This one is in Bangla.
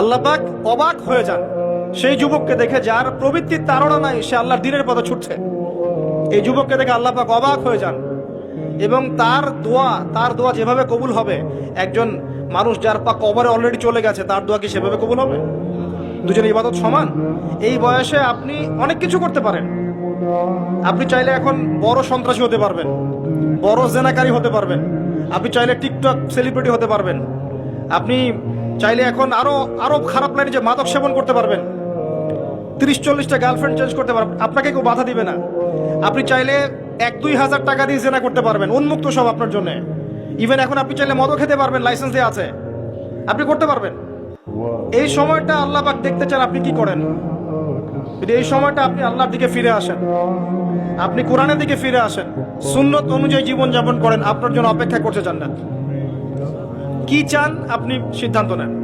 আল্লাহ পাক অবাক হয়ে যান। সেই যুবককে দেখে যার প্রবৃত্তির তাড়না নাই, সে আল্লাহর দিনের পথে ছুটছে। এই যুবককে দেখে আল্লাহ পাক অবাক হয়ে যান এবং তার দোয়া তার দোয়া যেভাবে কবুল হবে, একজন মানুষ যার পা কবরে অলরেডি চলে গেছে, তার দোয়া কি সেভাবে কবুল হবে? দুজন ইবাদত সমান? এই বয়সে আপনি অনেক কিছু করতে পারেন। আপনি চাইলে এখন বড় সন্ত্রাসী হতে পারবেন, বড় জেনাকারী হতে পারবেন। আপনি চাইলে টিকটক সেলিব্রিটি হতে পারবেন। আপনি চাইলে এখন আরও আরও খারাপ লাইনে যে মাদক সেবন করতে পারবেন। তিরিশ, চল্লিশটা গার্লফ্রেন্ড চেঞ্জ করতে পারবেন। আপনাকে কেউ বাধা দিবে না। আপনি চাইলে এক, দুই হাজার টাকা দিয়ে জেনা করতে পারবেন, উন্মুক্ত সব আপনার জন্য। ইভেন এখন আপনি চাইলে মদও খেতে পারবেন লাইসেন্স দিয়ে আছে। আপনি করতে পারবেন। এই সময়টা আল্লাহ পাক দেখতে চান আপনি কি করেন। এই সময়টা আপনি আল্লাহর দিকে ফিরে আসেন, আপনি কোরআনের দিকে ফিরে আসেন, সুন্নত অনুযায়ী জীবন যাপন করেন, আপনার জন্য অপেক্ষা করতে চান না কি চান আপনি সিদ্ধান্ত নেন।